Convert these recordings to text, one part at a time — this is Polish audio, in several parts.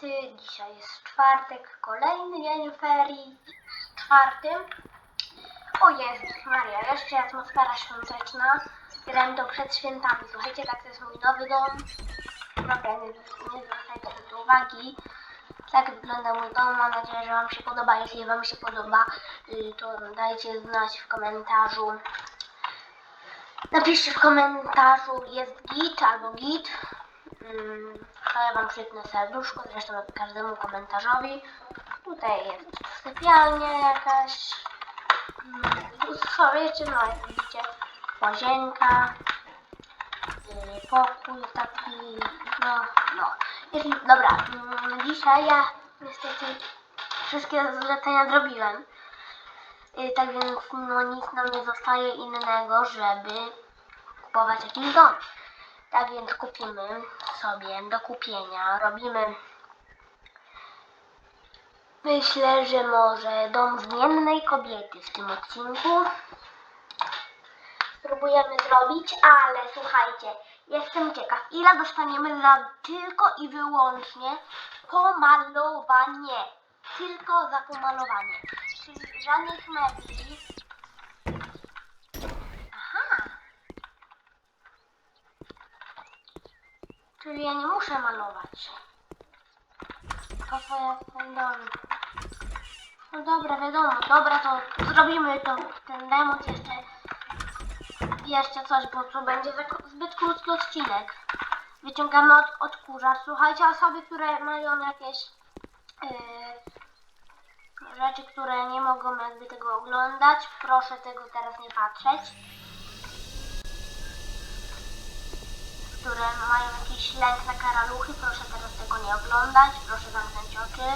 dzisiaj jest czwartek, kolejny dzień ferii, czwartym. O Jezus Maria, jeszcze atmosfera świąteczna. Grałem to przed świętami. Słuchajcie, tak to jest mój nowy dom. Dobra, nie, nie zwracajcie na to uwagi. Tak wygląda mój dom. Mam nadzieję, że Wam się podoba. Jeśli Wam się podoba, y, to dajcie znać w komentarzu. Napiszcie w komentarzu jest git albo git. Mm, ja Wam przytnę serduszko, zresztą każdemu komentarzowi. Tutaj jest sypialnia jakaś. Mm, Co wiecie, no jak widzicie, łazienka, yy, pokój taki, no, no. Dobra, mm, dzisiaj ja niestety wszystkie zlecenia zrobiłem. Yy, Tak więc no nic nam nie zostaje innego, żeby kupować jakiś dom. Tak więc kupimy sobie do kupienia. Robimy myślę, że może dom zmiennej kobiety w tym odcinku. Spróbujemy zrobić, ale słuchajcie, jestem ciekaw, ile dostaniemy za tylko i wyłącznie pomalowanie. Tylko za pomalowanie. Czyli żadnych mebli. Czyli ja nie muszę malować. To ten dom. No dobra, wiadomo, dobra, to zrobimy to, ten demot jeszcze, jeszcze coś, bo to będzie zbyt krótki odcinek. Wyciągamy od, odkurzacz. Słuchajcie, osoby, które mają jakieś yy, rzeczy, które nie mogą jakby tego oglądać, proszę tego teraz nie patrzeć. Które mają jakiś lęk na karaluchy, proszę teraz tego nie oglądać, proszę zamknąć oczy.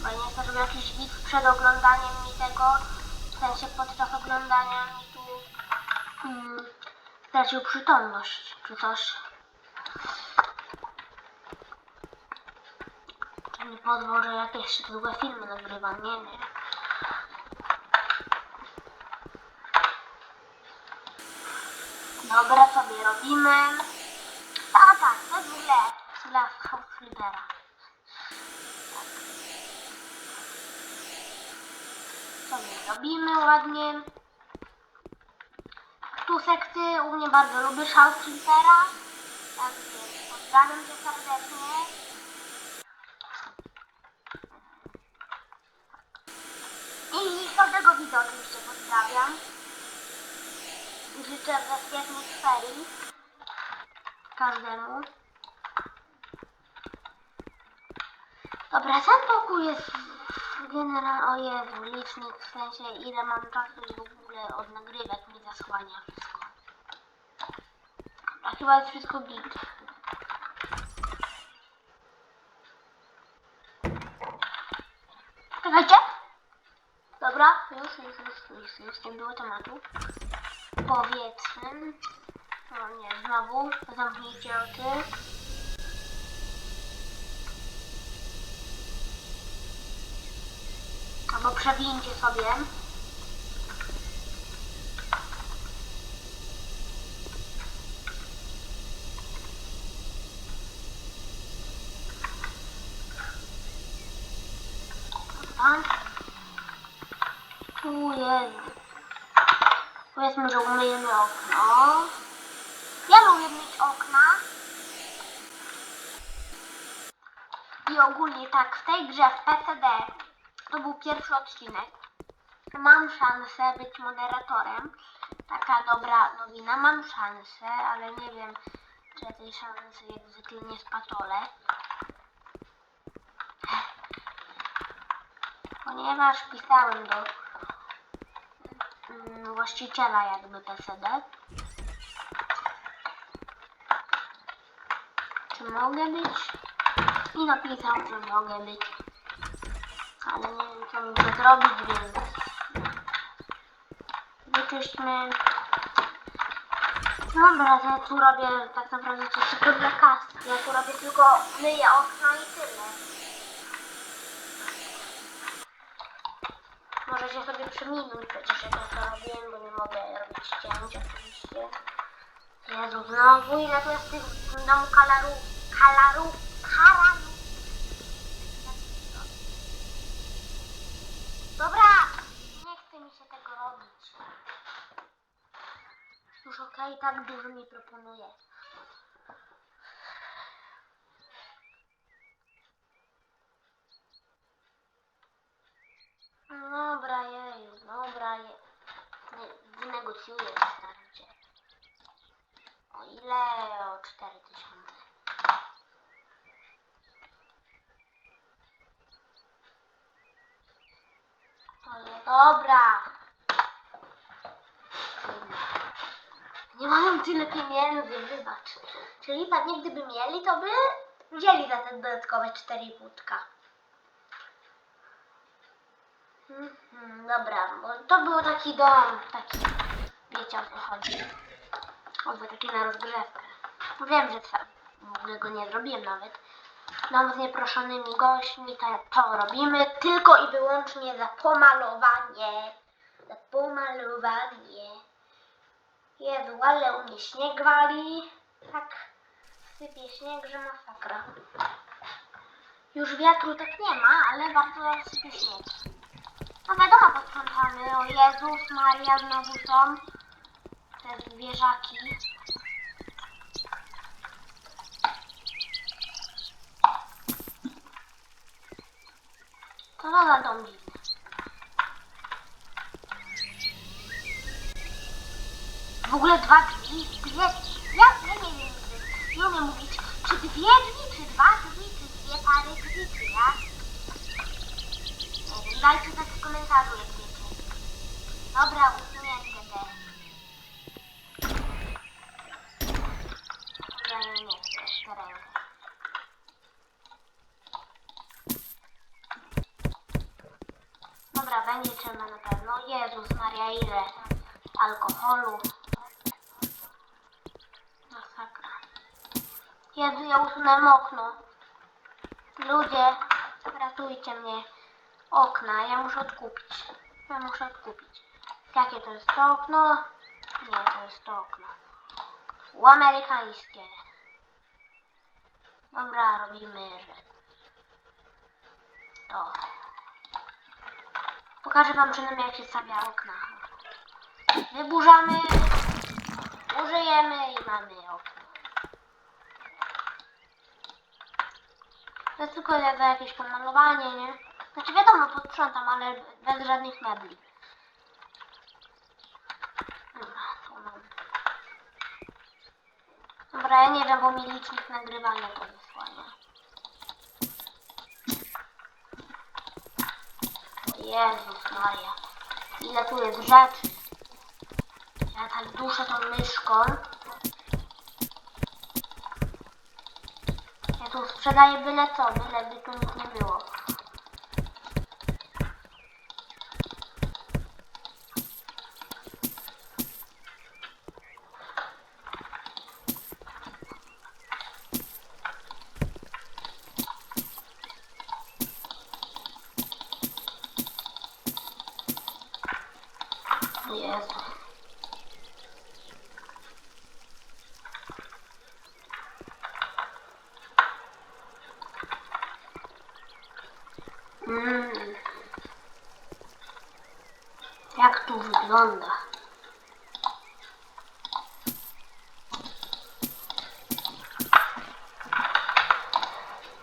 Bo nie chcę, żeby jakiś widz przed oglądaniem mi tego, w sensie podczas oglądania mi tu mm, stracił przytomność, czy coś. Pozwól, że jakieś długie filmy nagrywam, nie wiem. Dobra, sobie robimy. Tak, tak, to jest w ogóle dla Flipera. Sobie robimy ładnie. Tu sekty u mnie bardzo lubię Flipera. Tak więc pozdrawiam cię serdecznie. I każdego widza oczywiście pozdrawiam. Życzę bezpiecznych ferii każdemu. Dobra, ten pokój jest generalnie, o Jezu, licznik, w sensie ile mam czasu w ogóle od nagrywek mi zasłania wszystko. A chyba jest wszystko git. Czekajcie. Dobra, już, już, już, już, już, nie było tematu powiedzmy. No nie, znowu zamknijcie oczy. Albo przewincie sobie. Tu jest Powiedzmy, że umyjemy okno. Ja lubię mieć okna. I ogólnie tak, w tej grze w PCD to był pierwszy odcinek. Mam szansę być moderatorem. Taka dobra nowina. Mam szansę, ale nie wiem, czy ja tej szansy jak zwykle nie spatolę. Ponieważ pisałem do właściciela jakby PCD. Czy mogę być? I napisał, że mogę być. Ale nie wiem co muszę zrobić, więc wyczyśćmy. Dobra, to ja tu robię tak naprawdę coś tylko dla kasy. Ja tu robię tylko myję okna i tyle. Możecie sobie przeminąć przecież jak ja to robiłem, bo nie mogę robić cięć oczywiście. Jezu, znowu tu jest tych w domu kalaru, kalaru, karalu. Dobra, nie chce mi się tego robić. Już okej, tak dużo mi proponuje. No Dobra, jeju, dobra, je. Nie, wynegocjuję, się. O ile? O 4000. Ale dobra. Nie mają tyle pieniędzy, wybacz. Czyli pewnie gdyby mieli, to by wzięli za te dodatkowe 4,5. Mhm, dobra, bo to był taki dom, taki, wiecie o co chodzi. Albo taki na rozgrzewkę. Wiem, że sam w ogóle go nie zrobiłem nawet. Dom z nieproszonymi gośćmi, to, to robimy tylko i wyłącznie za pomalowanie. Za pomalowanie. Jezu, ale u mnie śnieg wali. Tak sypie śnieg, że masakra. Już wiatru tak nie ma, ale bardzo sypie śnieg. No wiadomo, posprzątamy. O Jezus, Maria znowu są. Te zwierzaki. To no za dom. W ogóle dwa drzwi, dwie drzwi. Ja, ja nie wiem. Nie umiem mówić, czy dwie drzwi, czy dwa drzwi, czy dwie pary drzwi, czy jak. Dajcie tak w komentarzu, jak wiecie. Dobra, usunięcie te. Ja nie, chcę jeszcze. Dobra, będzie trzeba na pewno. Jezus Maria, ile alkoholu. Masakra. Jezu, ja usunąłem okno. Ludzie, ratujcie mnie. Okna, ja muszę odkupić. Ja muszę odkupić. Jakie to jest to okno? Nie, to jest to okno. Amerykańskie. Dobra, robimy, że to. Pokażę wam przynajmniej jak się stawia okna. Wyburzamy, użyjemy i mamy okno. To jest tylko za jakieś pomalowanie, nie? Znaczy wiadomo, posprzątam, ale bez żadnych mebli. Dobra, ja nie wiem, bo mi licznik nagrywania to wysłania. Jezus Maria. Ile tu jest rzeczy. Ja tak duszę tą myszką. Ja tu sprzedaję byle co, byle by tu nic nie było. Jezu. Mm. Jak tu wygląda?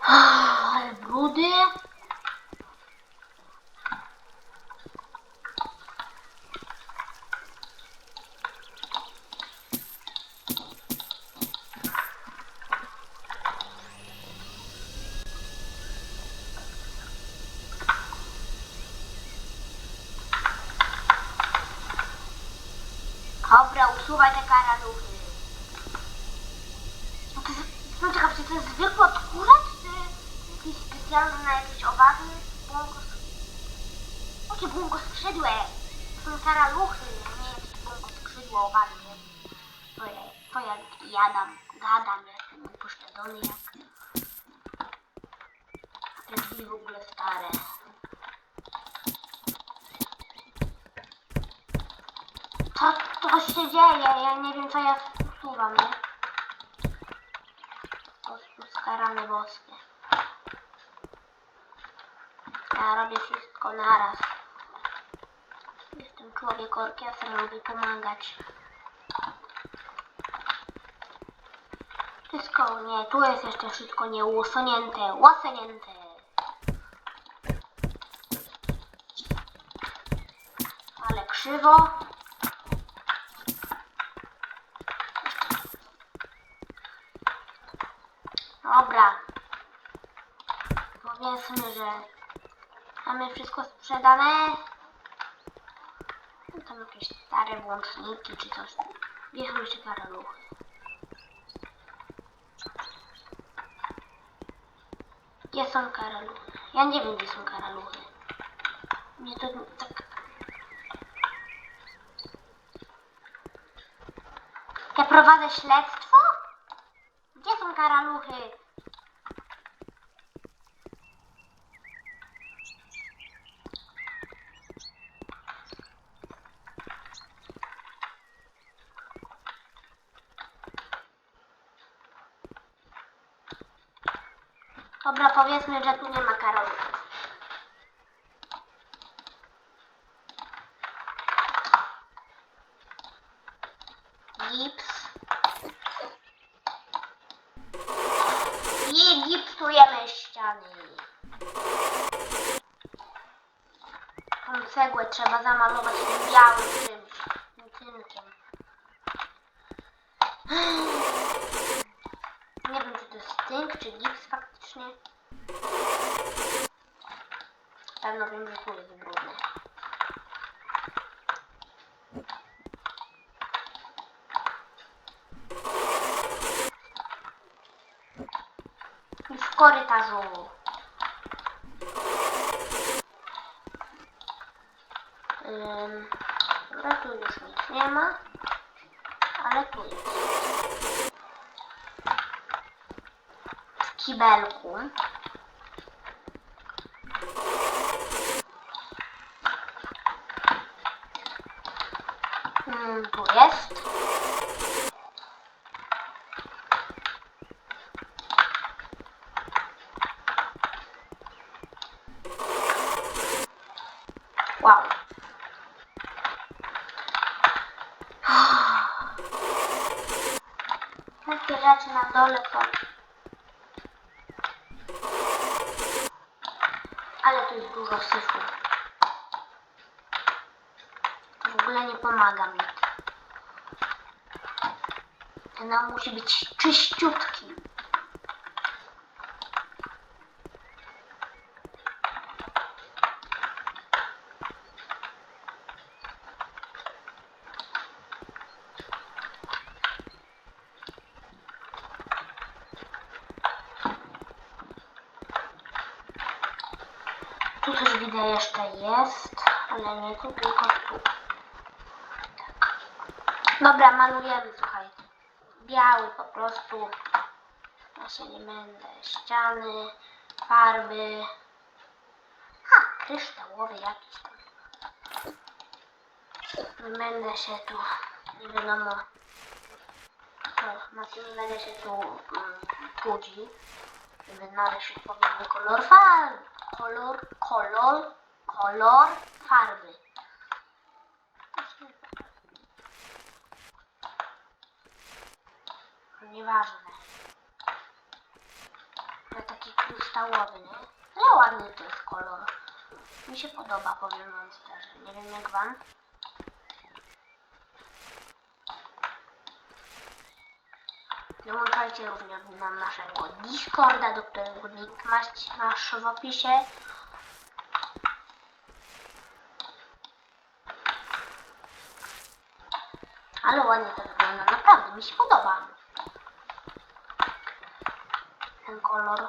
Ale brudy. Dobra, usuwaj te karaluchy. No to no czekaj, czy to jest zwykły odkurzacz, czy jakiś specjalny na jakieś owady? Błąkos... Jakie błąkoskrzydłe? To są karaluchy, nie jakieś błąkoskrzydłe owady? To ja, to ja jadam, gadam, jestem upośledzony jak... Te drzwi w ogóle stare. Co to się dzieje? Ja nie wiem, co ja mnie. Po prostu skarane boskie. Ja robię wszystko naraz. Jestem człowiek orkiestra, lubię pomagać. Wszystko nie, tu jest jeszcze wszystko nieusunięte, łosenięte. Ale krzywo. Dobra. Powiedzmy, że mamy wszystko sprzedane. Tam jakieś stare włączniki czy coś. Bierzemy się karaluchy. Gdzie są karaluchy? Ja nie wiem, gdzie są karaluchy. Mnie to tak... Ja prowadzę śledztwo? Gdzie są karaluchy? Dobra, powiedzmy, że tu nie ma karaluchów. Gips. I gipsujemy ściany. Tą cegłę trzeba zamalować tym białym czymś. tym Tynkiem. Nie wiem, czy to jest tynk, czy gips faktycznie. Pewno wiem, że tu jest brudne. I w korytarzu. Ym, dobra, tu już nic nie ma. Ale tu jest. W kibelku. Mm, tu jest. Wow. Takie rzeczy na dole to... Ale tu jest dużo syfu. To w ogóle nie pomaga mi. Ten musi być czyściutki. Tu też widzę jeszcze jest, ale nie tu, tylko tu. Tak. Dobra, malujemy, słuchaj. Biały po prostu. Ja się nie będę. Ściany, farby. Ha, kryształowy jakiś tam. Nie będę się tu, nie wiadomo. O, na tym nie będę się tu um, trudził. Żeby znaleźć odpowiedni kolor farb. Kolor, kolor, kolor farby. Nieważne. Ale taki kryształowy, nie? Ale ładny to jest kolor. Mi się podoba, powiem wam szczerze. Nie wiem jak wam. Dołączajcie również do naszego Discorda, do którego link masz, masz w opisie. Ale ładnie to wygląda, naprawdę mi się podoba. Ten kolor.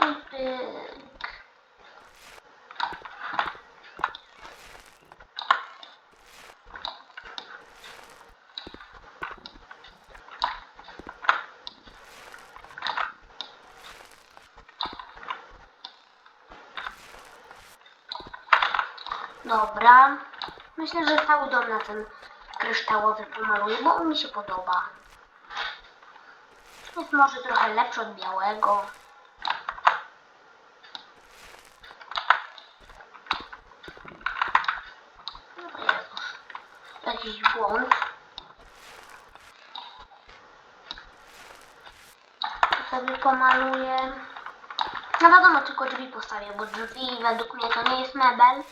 I pyk. Dobra. Myślę, że cały dom na ten kryształowy pomaluję, bo on mi się podoba. Jest może trochę lepszy od białego. No. Jakiś błąd. To sobie pomaluję. No wiadomo, tylko drzwi postawię, bo drzwi według mnie to nie jest mebel.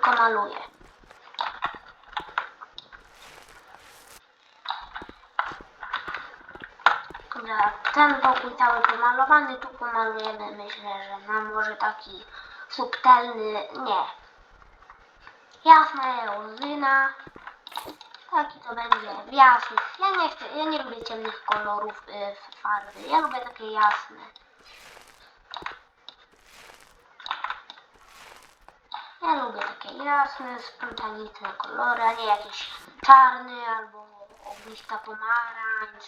Tylko maluję. Dobra, ten pokój cały pomalowany, tu pomalujemy, myślę, że na może taki subtelny, nie. Jasna euzyna. Taki to będzie jasny. Ja nie chcę, ja nie lubię ciemnych kolorów y, farby. Ja lubię takie jasne. Ja lubię takie jasne, spontaniczne kolory, a nie jakiś czarny albo ogniska pomarańcz.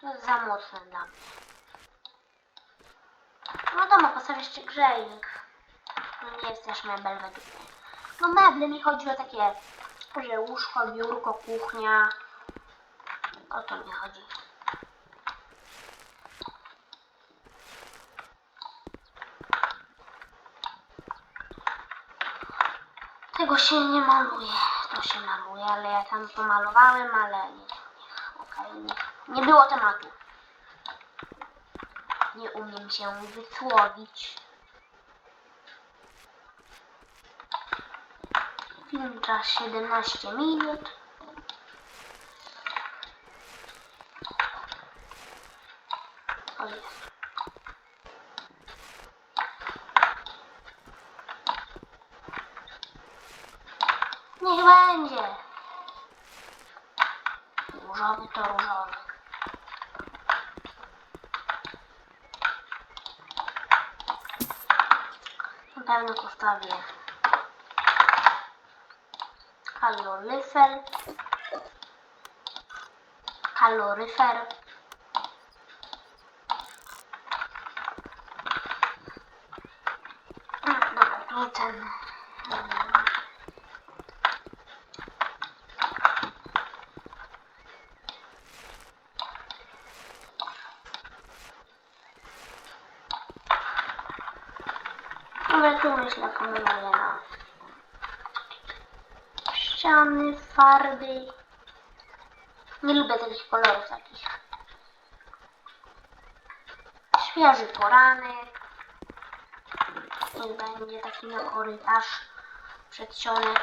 To jest za mocne dla mnie. No wiadomo, postawię jeszcze grzejnik. No nie jest też mebel według mnie. No meble mi chodzi o takie, że łóżko, biurko, kuchnia. O to mi chodzi. Tego się nie maluje. To się maluje, ale ja tam pomalowałem, ale nie. Okej, nie. nie było tematu. Nie umiem się wysłowić. Film trwa 17 minut. O jest. Niech będzie. Różowy to różowy. Na pewno postawię kaloryfer. Kaloryfer. Mm, Dobra, tu ten. Dobra, tu myślę pomaluję na ściany, farby. Nie lubię takich kolorów takich. Świeży poranek. Niech będzie taki na korytarz przedsionek.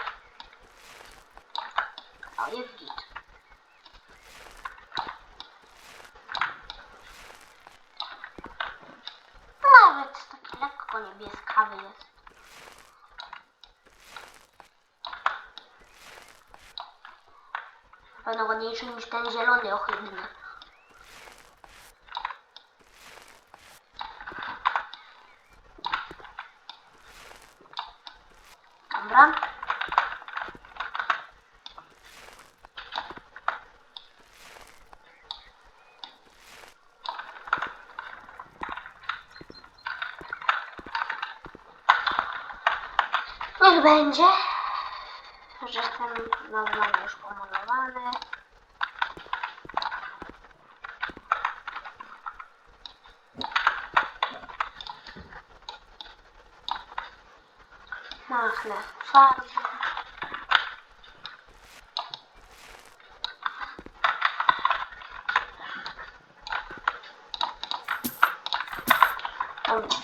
O, jest git. Nawet taki lekko niebieskawy jest. Na pewno ładniejszy niż ten zielony ohydny. Dobra. Niech będzie, że znowu mamy już pomalowany. Machnę farbę. Dobra.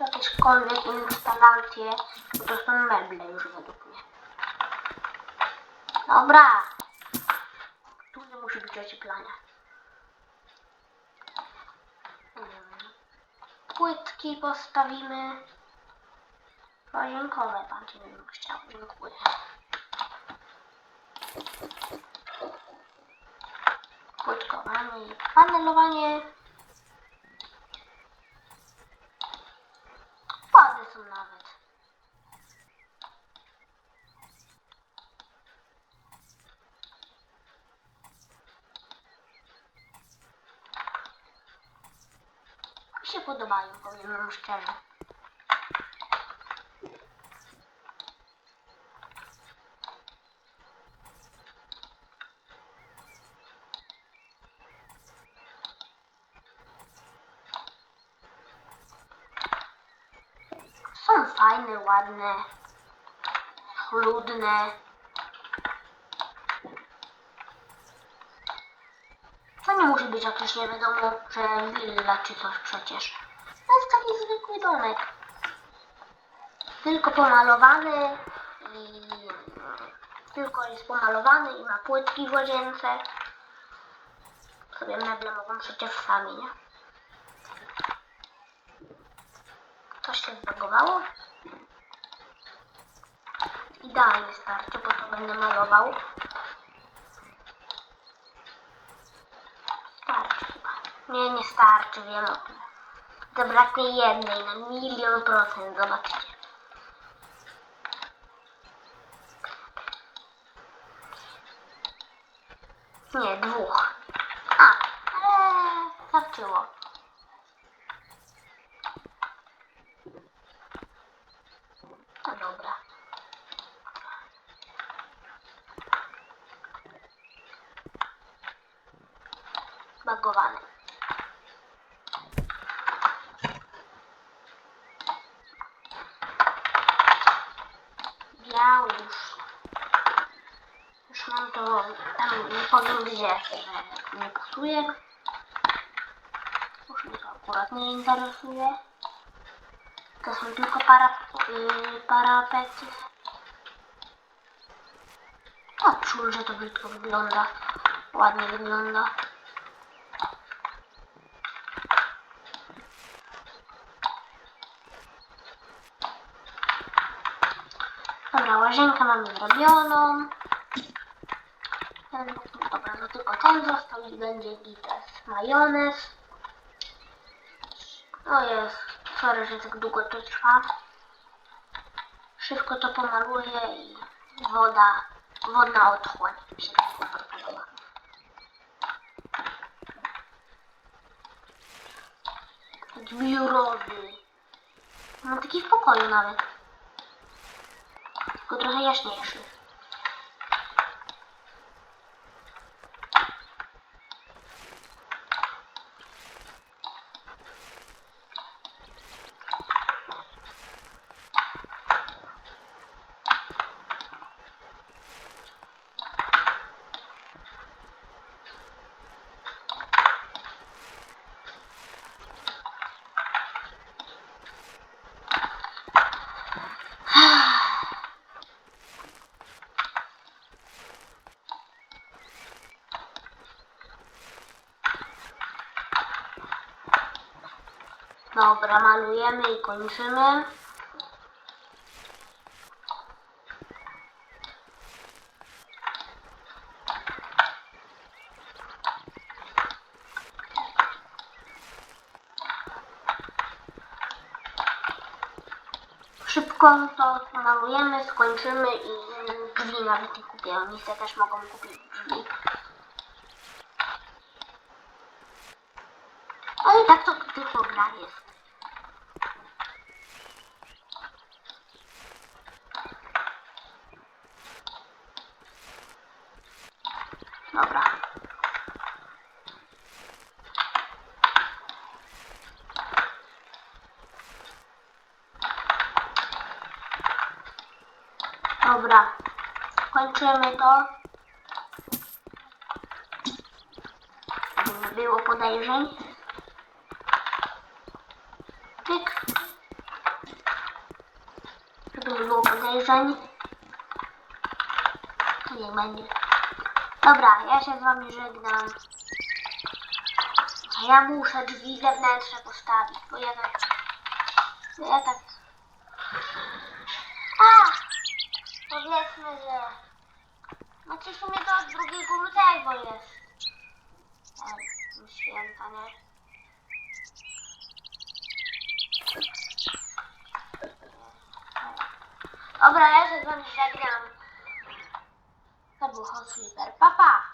Jakieśkolwiek instalacje, bo to są meble już według. Dobra. Tu nie musi być ocieplania. Płytki postawimy. Łazienkowe pan ci bym chciał. Dziękuję. Płytkowanie i panelowanie. Ładne są nawet. Powiem szczerze. Są fajne, ładne, chludne. To nie musi być jakieś nie wiadomo, że willa czy coś przecież. To jest taki zwykły domek. Tylko pomalowany i tylko jest pomalowany i ma płytki w łazience. Sobie meble mogą przecież sami, nie? Coś się zbagowało? Idealnie starczy, bo to będę malował. Starczy chyba. Nie, nie starczy, wiem o tym. Забрати єдний на миллион процентов забрати. Нет, двох. Pasuje. Już mnie to akurat nie interesuje. To są tylko para, yy, parapety. O, czuł, że to brzydko wygląda. Ładnie wygląda. Dobra, łazienkę mamy zrobioną. Ten, dobra, no tylko ten został i będzie gites. Majonez. O jest, sorry, że tak długo to trwa. Szybko to pomaluję i woda, wodna otchłań się tak biurowy. Mam taki w pokoju nawet. Tylko trochę jaśniejszy. Dobra, malujemy i kończymy. Szybko to malujemy, skończymy i drzwi nawet nie kupię. Oni też mogą kupić drzwi. Ale tak to tylko gra jest. Dobra. Dobra. Kończymy to. Żeby nie było podejrzeń. Tyk. Żeby nie było podejrzeń. To niech będzie. Dobra, ja się z wami żegnam. Ja muszę drzwi zewnętrzne postawić, bo ja tak... bo Ja tak... A! Powiedzmy, że... Znaczy w sumie to od 2 lutego jest. Święta, nie? Dobra, ja się z wami żegnam. To był Hot Sleeper. Pa, pa!